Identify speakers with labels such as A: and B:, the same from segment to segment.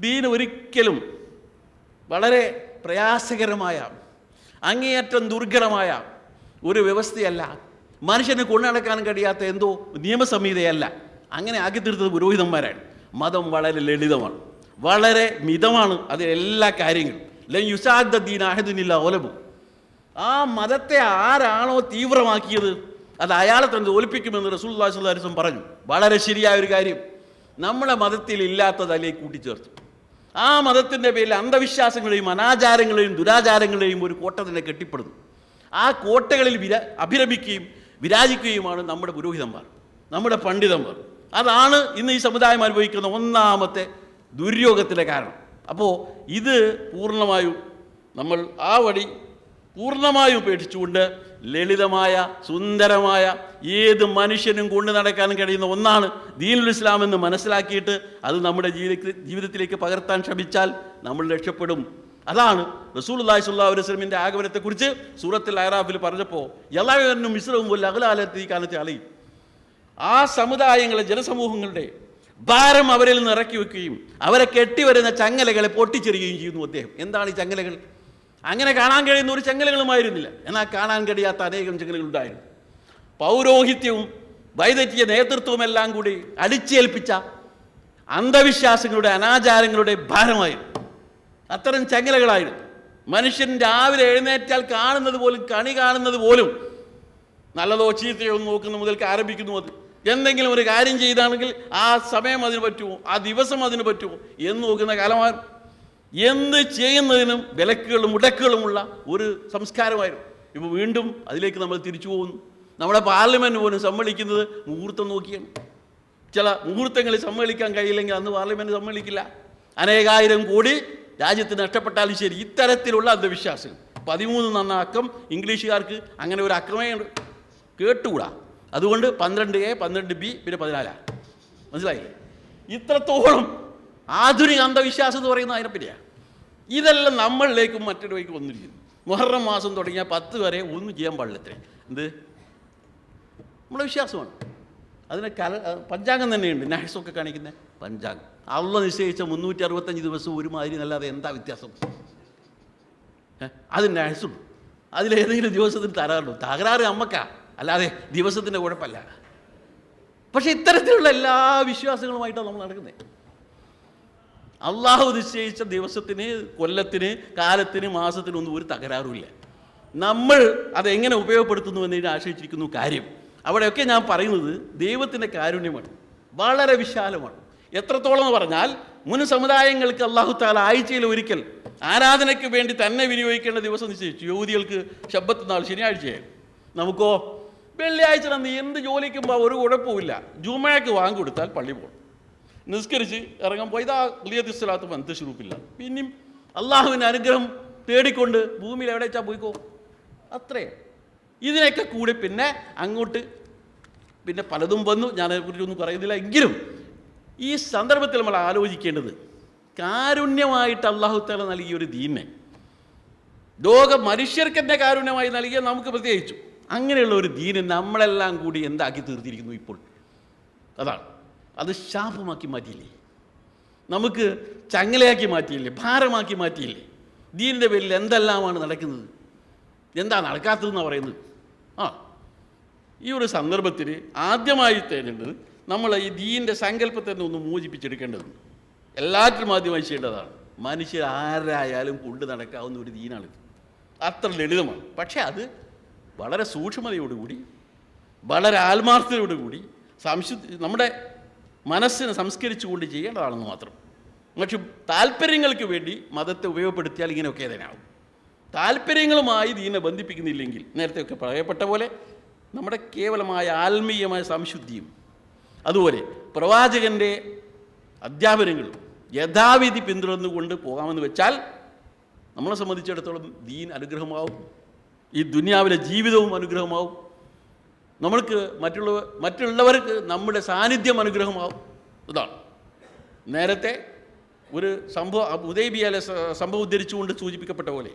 A: ദീൻ ഒരിക്കലും വളരെ പ്രയാസകരമായ അങ്ങേയറ്റം ദുർഘടമായ ഒരു വ്യവസ്ഥയല്ല. മനുഷ്യന് കൊണ്ടുനടക്കാൻ കഴിയാത്ത എന്തോ നിയമസംഹിതയല്ല. അങ്ങനെ ആക്കി തീർത്തത് പുരോഹിതന്മാരാണ്. മതം വളരെ ലളിതമാണ്. വളരെ മിതമാണ് അതിൽ എല്ലാ കാര്യങ്ങളും. യുസാദ് ദീൻ അഹദിനില്ല ഓലബു ആ മതത്തെ ആരാണോ തീവ്രമാക്കിയത് അത് അയാളെ തന്നെ തോൽപ്പിക്കുമെന്ന് റസൂൽ സ്വല്ലാസ്വം പറഞ്ഞു. വളരെ ശരിയായ ഒരു കാര്യം. നമ്മളെ മതത്തിൽ ഇല്ലാത്തത് അതിലേക്ക് കൂട്ടിച്ചേർത്തു. ആ മതത്തിന്റെ പേരിൽ അന്ധവിശ്വാസങ്ങളെയും അനാചാരങ്ങളെയും ദുരാചാരങ്ങളെയും ഒരു കോട്ട തന്നെ കെട്ടിപ്പടുന്നു. ആ കോട്ടകളിൽ വിര അഭിരമിക്കുകയും വിരാജിക്കുകയുമാണ് നമ്മുടെ പുരോഹിതന്മാർ നമ്മുടെ പണ്ഡിതന്മാർ. അതാണ് ഇന്ന് ഈ സമുദായം അനുഭവിക്കുന്ന ഒന്നാമത്തെ ദുര്യോഗത്തിന്റെ കാരണം. അപ്പോൾ ഇത് പൂർണമായും നമ്മൾ ആ വഴി പൂർണമായും ഉപേക്ഷിച്ചുകൊണ്ട് ലളിതമായ സുന്ദരമായ ഏത് മനുഷ്യനും കൊണ്ടു നടക്കാൻ കഴിയുന്ന ഒന്നാണ് ദീനുൽ ഇസ്ലാം എന്ന് മനസ്സിലാക്കിയിട്ട് അത് നമ്മുടെ ജീവിത ജീവിതത്തിലേക്ക് പകർത്താൻ ശ്രമിച്ചാൽ നമ്മൾ രക്ഷപ്പെടും. അതാണ് റസൂൽ അള്ളാഹി സ്വല്ലാ വസ്ലമിന്റെ ആഗമനത്തെക്കുറിച്ച് സൂറത്തിൽ അയറാഫിൽ പറഞ്ഞപ്പോൾ എല്ലാവരും മിശ്രവും പോലെ അകലാലത്ത് ഈ കാലത്തെ അളയും ആ സമുദായങ്ങളെ ജനസമൂഹങ്ങളുടെ ഭാരം അവരിൽ നിന്ന് ഇറക്കി വെക്കുകയും അവരെ കെട്ടിവരുന്ന ചങ്ങലകളെ പൊട്ടിച്ചെറിയുകയും ചെയ്യുന്നു അദ്ദേഹം. എന്താണ് ഈ ചങ്ങലകൾ? അങ്ങനെ കാണാൻ കഴിയുന്ന ഒരു ചങ്ങലകളുമായിരുന്നില്ല. എന്നാൽ കാണാൻ കഴിയാത്ത അനേകം ചങ്ങലകൾ ഉണ്ടായിരുന്നു പൗരോഹിത്യവും വൈദഗ്ധ്യ നേതൃത്വവും എല്ലാം കൂടി അടിച്ചേൽപ്പിച്ച അന്ധവിശ്വാസങ്ങളുടെ അനാചാരങ്ങളുടെ ഭാരമായിരുന്നു. അത്തരം ചങ്ങലകളായിരുന്നു. മനുഷ്യൻ രാവിലെ എഴുന്നേറ്റാൽ കാണുന്നത് പോലും കണി കാണുന്നത് പോലും നല്ലതോ ചീത്തയോ നോക്കുന്ന മുതൽക്ക് ആരംഭിക്കുന്നു അത്. എന്തെങ്കിലും ഒരു കാര്യം ചെയ്താണെങ്കിൽ ആ സമയം അതിന് പറ്റുമോ? ആ ദിവസം അതിന് പറ്റുമോ? എന്ന് നോക്കുന്ന കാലമാണ് എന്ത് ചെയ്യുന്നതിനും വിലക്കുകളും മുടക്കുകളുമുള്ള ഒരു സംസ്കാരമായിരുന്നു. ഇപ്പോൾ വീണ്ടും അതിലേക്ക് നമ്മൾ തിരിച്ചു പോകുന്നു. നമ്മുടെ പാർലമെന്റ് പോലും സമ്മേളിക്കുന്നത് മുഹൂർത്തം നോക്കിയാണ്. ചില മുഹൂർത്തങ്ങളിൽ സമ്മേളിക്കാൻ കഴിയില്ലെങ്കിൽ അന്ന് പാർലമെന്റ് സമ്മേളിക്കില്ല അനേകായിരം കോടി രാജ്യത്തിന് നഷ്ടപ്പെട്ടാലും ശരി ഇത്തരത്തിലുള്ള അന്ധവിശ്വാസങ്ങൾ. പതിമൂന്ന് നന്ന അക്കം ഇംഗ്ലീഷുകാർക്ക് അങ്ങനെ ഒരു അക്രമേ ഉണ്ട് കേട്ടുകൂടാ? അതുകൊണ്ട് പന്ത്രണ്ട് എ പന്ത്രണ്ട് ബി പിന്നെ പതിനാലാണ് മനസ്സിലായില്ലേ? ഇത്രത്തോളം ആധുനിക അന്ധവിശ്വാസം എന്ന് പറയുന്നത് അതിനെപ്പറ്റിയാണ് ഇതെല്ലാം നമ്മളിലേക്കും മറ്റൊരുവയ്ക്കും വന്നിരിക്കുന്നു. മുഹറം മാസം തുടങ്ങിയാൽ പത്ത് വരെ ഒന്നും ചെയ്യാൻ പാടില്ല എന്ത്? നമ്മളെ വിശ്വാസമാണ്. അതിന് കല പഞ്ചാംഗം തന്നെയുണ്ട്. നഹസൊക്കെ കാണിക്കുന്നത് പഞ്ചാംഗം. അള്ള നിശ്ചയിച്ച മുന്നൂറ്റി അറുപത്തഞ്ച് ദിവസം ഒരുമാതിരി നല്ലാതെ എന്താ വ്യത്യാസം? അത് നഹസുള്ളൂ അതിലേതെങ്കിലും ദിവസത്തിന് തരാറുള്ളൂ തകരാറ് അമ്മക്ക അല്ലാതെ ദിവസത്തിന്റെ കുഴപ്പമല്ല. പക്ഷെ ഇത്തരത്തിലുള്ള എല്ലാ വിശ്വാസങ്ങളുമായിട്ടാണ് നമ്മൾ നടക്കുന്നത് അള്ളാഹു നിശ്ചയിച്ച ദിവസത്തിന് കൊല്ലത്തിന് കാലത്തിന് മാസത്തിനൊന്നും ഒരു തകരാറുമില്ല. നമ്മൾ അതെങ്ങനെ ഉപയോഗപ്പെടുത്തുന്നു എന്നതിനെ ആശ്രയിച്ചിരിക്കുന്നു കാര്യം. അവിടെയൊക്കെ ഞാൻ പറയുന്നത് ദൈവത്തിന്റെ കാരുണ്യമാണ്. വളരെ വിശാലമാണ്. എത്രത്തോളം എന്ന് പറഞ്ഞാൽ മുൻ സമുദായങ്ങൾക്ക് അള്ളാഹു താല ആഴ്ചയിൽ ഒരിക്കൽ ആരാധനയ്ക്ക് വേണ്ടി തന്നെ വിനിയോഗിക്കേണ്ട ദിവസം നിശ്ചയിച്ചു. യുവതികൾക്ക് ശബ്ദത്ത് നാൾ ശനിയാഴ്ചയായിരുന്നു നമുക്കോ വെള്ളിയാഴ്ച നീ എന്ത് ജോലിക്കുമ്പോൾ ഒരു കുഴപ്പമില്ല വാങ്ങി കൊടുത്താൽ പള്ളി പോകണം നിസ്കരിച്ച് ഇറങ്ങാൻ പോയി. ഇതാ ക്ലിയത്തിസ്ലാത്ത് മന്ദശ്രൂപ്പില്ല പിന്നെയും അള്ളാഹുവിന്റെ അനുഗ്രഹം തേടിക്കൊണ്ട് ഭൂമിയിൽ എവിടെ വെച്ചാൽ പോയിക്കോ? അത്രേ. ഇതിനൊക്കെ കൂടി പിന്നെ അങ്ങോട്ട് പിന്നെ പലതും വന്നു. ഞാൻ അതിനെക്കുറിച്ചൊന്നും പറയുന്നില്ല. എങ്കിലും ഈ സന്ദർഭത്തിൽ നമ്മൾ ആലോചിക്കേണ്ടത് കാരുണ്യമായിട്ട് അള്ളാഹു താല നൽകിയ ഒരു ദീനെ. ലോക മനുഷ്യർക്ക് എന്നെ കാരുണ്യമായി നൽകിയ നമുക്ക് പ്രത്യേകിച്ചു. അങ്ങനെയുള്ള ഒരു ദീനെ നമ്മളെല്ലാം കൂടി എന്താക്കി തീർത്തിരിക്കുന്നു ഇപ്പോൾ. അതാണ്. അത് ശാപമാക്കി മാറ്റിയില്ലേ? നമുക്ക് ചങ്ങലയാക്കി മാറ്റിയില്ലേ? ഭാരമാക്കി മാറ്റിയില്ലേ? ദീനിന്റെ പേരിൽ എന്തെല്ലാമാണ് നടക്കുന്നത്? എന്താ നടക്കാത്തതെന്നാണ് പറയുന്നത്? ആ ഈ ഒരു സന്ദർഭത്തിൽ ആദ്യമായി തേടേണ്ടത് നമ്മൾ ഈ ദീന്റെ സങ്കല്പത്തെ ഒന്ന് മോചിപ്പിച്ചെടുക്കേണ്ടതുണ്ട്. എല്ലാറ്റിനും ആദ്യമായി ചെയ്യേണ്ടതാണ്. മനുഷ്യർ ആരായാലും കൊണ്ടു നടക്കാവുന്ന ഒരു ദീനാണിത് അത്ര ലളിതമാണ്. പക്ഷേ അത് വളരെ സൂക്ഷ്മതയോടുകൂടി വളരെ ആത്മാർത്ഥതയോടുകൂടി സംശുദ്ധി നമ്മുടെ മനസ്സിനെ സംസ്കരിച്ചുകൊണ്ട് ചെയ്യേണ്ടതാണെന്ന് മാത്രം. പക്ഷെ താല്പര്യങ്ങൾക്ക് വേണ്ടി മതത്തെ ഉപയോഗപ്പെടുത്തിയാൽ ഇങ്ങനെയൊക്കെ തന്നെയാവും താല്പര്യങ്ങളുമായി ദീനെ ബന്ധിപ്പിക്കുന്നില്ലെങ്കിൽ നേരത്തെയൊക്കെ പറയപ്പെട്ട പോലെ നമ്മുടെ കേവലമായ ആത്മീയമായ സംശുദ്ധിയും അതുപോലെ പ്രവാചകന്റെ അധ്യാപനങ്ങളും യഥാവിധി പിന്തുടർന്നുകൊണ്ട് പോകാമെന്ന് വെച്ചാൽ നമ്മളെ സംബന്ധിച്ചിടത്തോളം ദീൻ അനുഗ്രഹമാവും. ഈ ദുനിയാവിലെ ജീവിതവും അനുഗ്രഹമാവും. നമ്മൾക്ക് മറ്റുള്ളവർ മറ്റുള്ളവർക്ക് നമ്മുടെ സാന്നിധ്യം അനുഗ്രഹമാവും. ഇതാണ്. നേരത്തെ ഒരു സംഭവം ഉദയബിയാലെ സംഭവം ഉദ്ധരിച്ചുകൊണ്ട് സൂചിപ്പിക്കപ്പെട്ട പോലെ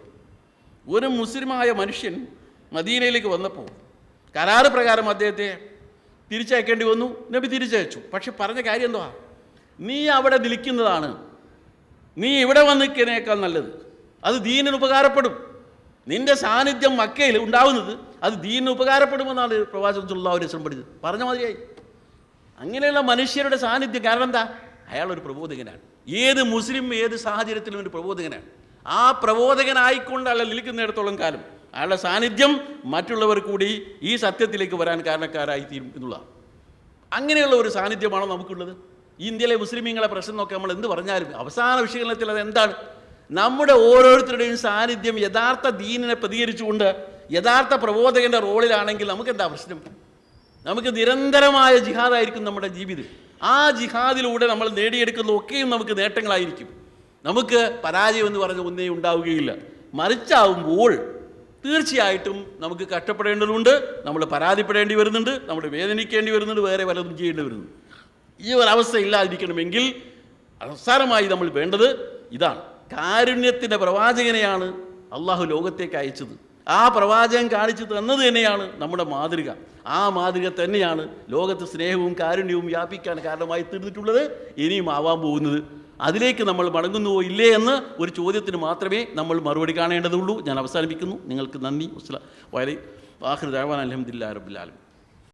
A: ഒരു മുസ്ലിമായ മനുഷ്യൻ മദീനയിലേക്ക് വന്നപ്പോൾ കരാറ് പ്രകാരം അദ്ദേഹത്തെ തിരിച്ചയക്കേണ്ടി വന്നു നബി തിരിച്ചയച്ചു. പക്ഷെ പറഞ്ഞ കാര്യം എന്തുവാ? നീ അവിടെ നിൽക്കുന്നതാണ്. നീ ഇവിടെ വന്ന് നിൽക്കുന്നതിനേക്കാൾ നല്ലത്. അത് ദീനിന് ഉപകാരപ്പെടും. നിന്റെ സാന്നിധ്യം മക്കയിൽ ഉണ്ടാവുന്നത് അത് ദീനിന് ഉപകാരപ്പെടുമെന്നാണ് പ്രവാചകൻ സുല്ലാ ഒരു പഠിച്ചത്. പറഞ്ഞ മാതിരിയായി. അങ്ങനെയുള്ള മനുഷ്യരുടെ സാന്നിധ്യം കാരണം എന്താ? അയാൾ ഒരു പ്രബോധകനാണ്. ഏത് മുസ്ലിം ഏത് സാഹചര്യത്തിലും ഒരു പ്രബോധകനാണ്. ആ പ്രബോധകനായിക്കൊണ്ട് അയാൾ നിൽക്കുന്നിടത്തോളം കാലം അയാളുടെ സാന്നിധ്യം മറ്റുള്ളവർ കൂടി ഈ സത്യത്തിലേക്ക് വരാൻ കാരണക്കാരായി തീരും എന്നുള്ളതാണ്. അങ്ങനെയുള്ള ഒരു സാന്നിധ്യമാണോ നമുക്കുള്ളത്? ഇന്ത്യയിലെ മുസ്ലിമീങ്ങളെ പ്രശ്നം നോക്കി നമ്മൾ എന്ത് പറഞ്ഞാലും അവസാന വിശകലനത്തിൽ അത് എന്താണ്? നമ്മുടെ ഓരോരുത്തരുടെയും സാന്നിധ്യം യഥാർത്ഥ ദീനിനെ പ്രതികരിച്ചുകൊണ്ട് യഥാർത്ഥ പ്രബോധകന്റെ റോളിലാണെങ്കിൽ നമുക്ക് എന്താ പ്രശ്നം? നമുക്ക് നിരന്തരമായ ജിഹാദായിരിക്കും നമ്മുടെ ജീവിതം. ആ ജിഹാദിലൂടെ നമ്മൾ നേടിയെടുക്കുന്ന ഒക്കെയും നമുക്ക് നേട്ടങ്ങളായിരിക്കും. നമുക്ക് പരാജയം എന്ന് പറഞ്ഞ ഒന്നേ ഉണ്ടാവുകയില്ല. മറിച്ചാവുമ്പോൾ തീർച്ചയായിട്ടും നമുക്ക് കഷ്ടപ്പെടേണ്ടതുണ്ട് നമ്മൾ പരാതിപ്പെടേണ്ടി വരുന്നുണ്ട് നമ്മൾ വേദനിക്കേണ്ടി വരുന്നുണ്ട് വേറെ പലതും ചെയ്യേണ്ടി വരുന്നുണ്ട്. ഈ ഒരു അവസ്ഥ ഇല്ലാതിരിക്കണമെങ്കിൽ അവസാനമായി നമ്മൾ വേണ്ടത് ഇതാണ്. കാരുണ്യത്തിന്റെ പ്രവാചകനെയാണ് അള്ളാഹു ലോകത്തേക്ക് അയച്ചത്. ആ പ്രവാചകൻ കാണിച്ചു തന്നത് തന്നെയാണ് നമ്മുടെ മാതൃക. ആ മാതൃക തന്നെയാണ് ലോകത്ത് സ്നേഹവും കാരുണ്യവും വ്യാപിക്കാൻ കാരണമായി തീർന്നിട്ടുള്ളത് ഇനിയും ആവാൻ പോകുന്നത്. അതിലേക്ക് നമ്മൾ മടങ്ങുന്നുവോ ഇല്ലേ എന്ന് ഒരു ചോദ്യത്തിന് മാത്രമേ നമ്മൾ മറുപടി കാണേണ്ടതുള്ളൂ. ഞാൻ അവസാനിപ്പിക്കുന്നു. നിങ്ങൾക്ക് നന്ദി. വസ്സലാം വളരെ വാഹൃദാൻ അലഹമ്മദില്ല റബുലാലും